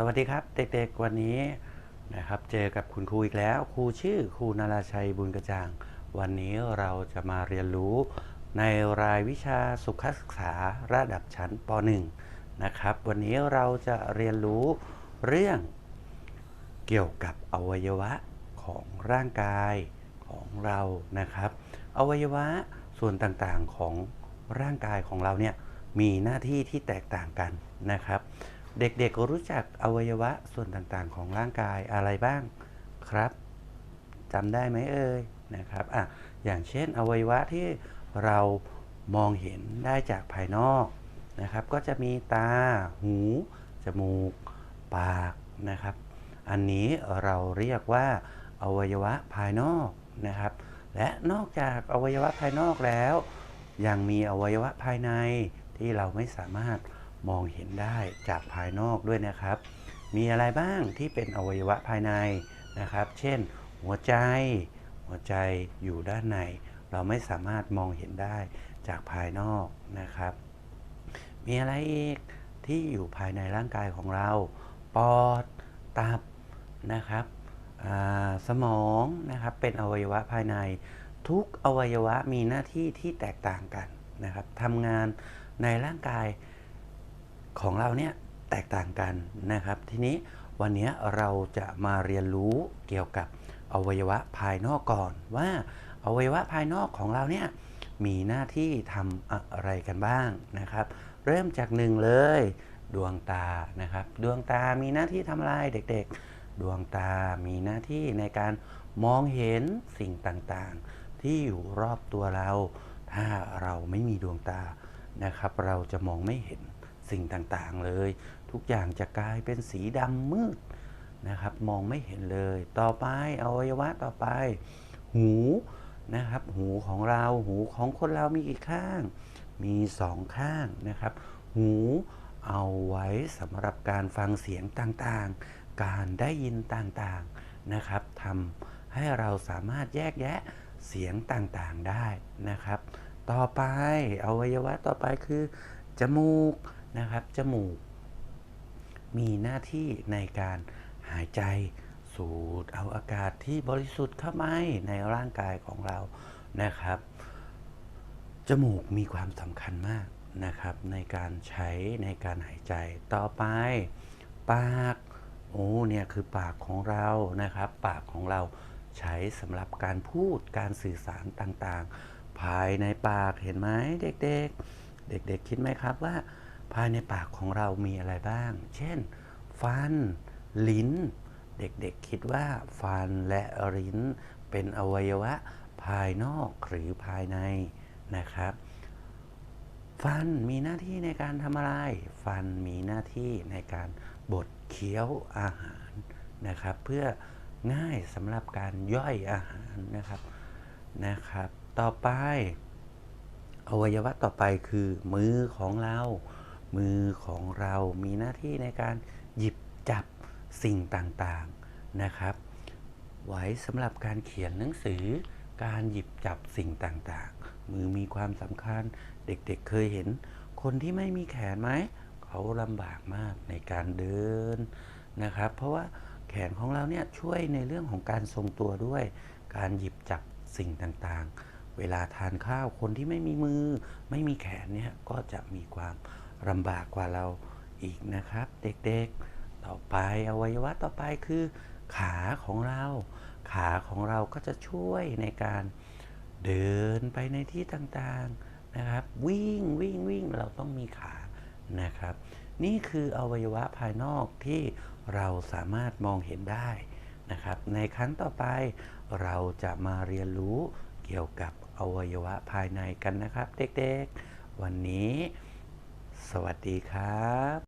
สวัสดีครับเด็กๆวันนี้นะครับเจอกับคุณครูอีกแล้ว ครูชื่อครูนาราชัยบุญกระจ่าง วันนี้เราจะมาเรียนรู้ในรายวิชาสุขศึกษาระดับชั้นป .1 นะครับ วันนี้เราจะเรียนรู้เรื่องเกี่ยวกับอวัยวะของร่างกายของเรานะครับ อวัยวะส่วนต่างๆของร่างกายของเราเนี่ยมีหน้าที่ที่แตกต่างกันนะครับ เด็กๆรู้จักอวัยวะส่วนต่างๆ ของร่างกายอะไรบ้างครับจำได้ไหมเอ่ยนะครับอะอย่างเช่นอวัยวะที่เรามองเห็นได้จากภายนอกนะครับ ก็จะมีตา หู จมูก ปากนะครับ อันนี้เราเรียกว่าอวัยวะภายนอกนะครับ และนอกจากอวัยวะภายนอกแล้ว ยังมีอวัยวะภายในที่เราไม่สามารถ มองเห็นได้จากภายนอกด้วยนะครับ มีอะไรบ้างที่เป็นอวัยวะภายในนะครับ เช่น หัวใจ หัวใจอยู่ด้านใน เราไม่สามารถมองเห็นได้จากภายนอกนะครับ มีอะไรอีกที่อยู่ภายในร่างกายของเรา ปอด ตับนะครับสมองนะครับเป็นอวัยวะภายใน ทุกอวัยวะมีหน้าที่ที่แตกต่างกันนะครับทำงานในร่างกาย ของเราเนี่ยแตกต่างกันนะครับ ทีนี้วันนี้เราจะมาเรียนรู้เกี่ยวกับอวัยวะภายนอกก่อนว่าอวัยวะภายนอกของเราเนี่ยมีหน้าที่ทำอะไรกันบ้างนะครับ เริ่มจากหนึ่งเลย ดวงตานะครับ ดวงตามีหน้าที่ทำอะไรเด็กๆ ดวงตามีหน้าที่ในการมองเห็นสิ่งต่างๆ ที่อยู่รอบตัวเรา ถ้าเราไม่มีดวงตานะครับ เราจะมองไม่เห็น สิ่งต่างๆเลย ทุกอย่างจะกลายเป็นสีดำมืดนะครับ มองไม่เห็นเลย ต่อไปอวัยวะต่อไป หูนะครับ หูของเราหูของคนเรามีกี่ข้าง มีสองข้างนะครับ หูเอาไว้สำหรับการฟังเสียงต่างๆ การได้ยินต่างๆนะครับทำให้เราสามารถแยกแยะเสียงต่างๆได้นะครับ ต่อไปอวัยวะต่อไปคือ จมูก นะครับ จมูก มีหน้าที่ในการหายใจสูดเอาอากาศที่บริสุทธิ์เข้ามาในร่างกายของเรานะครับ จมูกมีความสำคัญมากนะครับ ในการใช้ในการหายใจต่อไป ปากโอ้เนี่ยคือปากของเรานะครับ ปากของเราใช้สำหรับการพูดการสื่อสารต่างๆ ภายในปากเห็นไหมเด็กๆ เด็กๆ คิดไหมครับว่า ภายในปากของเรามีอะไรบ้าง เช่น ฟัน ลิ้น เด็กๆคิดว่าฟันและลิ้นเป็นอวัยวะภายนอกหรือภายในนะครับ ฟันมีหน้าที่ในการทำอะไร ฟันมีหน้าที่ในการบดเคี้ยวอาหารนะครับ เพื่อง่ายสำหรับการย่อยอาหารนะครับนะครับ ต่อไป อวัยวะต่อไปคือมือของเรา มือของเรามีหน้าที่ในการหยิบจับสิ่งต่างๆนะครับ ไว้สำหรับการเขียนหนังสือ การหยิบจับสิ่งต่างๆ มือมีความสำคัญ เด็กๆเเคยเห็น คนที่ไม่มีแขนไหม เขาลำบากมากในการเดินนะครับ เพราะว่าแขนของเราเนี่ยช่วยในเรื่องของการทรงตัวด้วย การหยิบจับสิ่งต่างๆ เวลาทานข้าวคนที่ไม่มีมือ ไม่มีแขนเนี่ยก็จะมีความ ลำบากกว่าเราอีกนะครับ เด็กๆ ต่อไปอวัยวะต่อไปคือ ขาของเรา ขาของเราก็จะช่วยในการเดินไปในที่ต่างๆนะครับ วิ่งวิ่งวิ่งเราต้องมีขานะครับ นี่คืออวัยวะภายนอกที่เราสามารถมองเห็นได้นะครับ ในครั้งต่อไปเราจะมาเรียนรู้เกี่ยวกับอวัยวะภายในกันนะครับ เด็กๆ วันนี้ สวัสดีครับ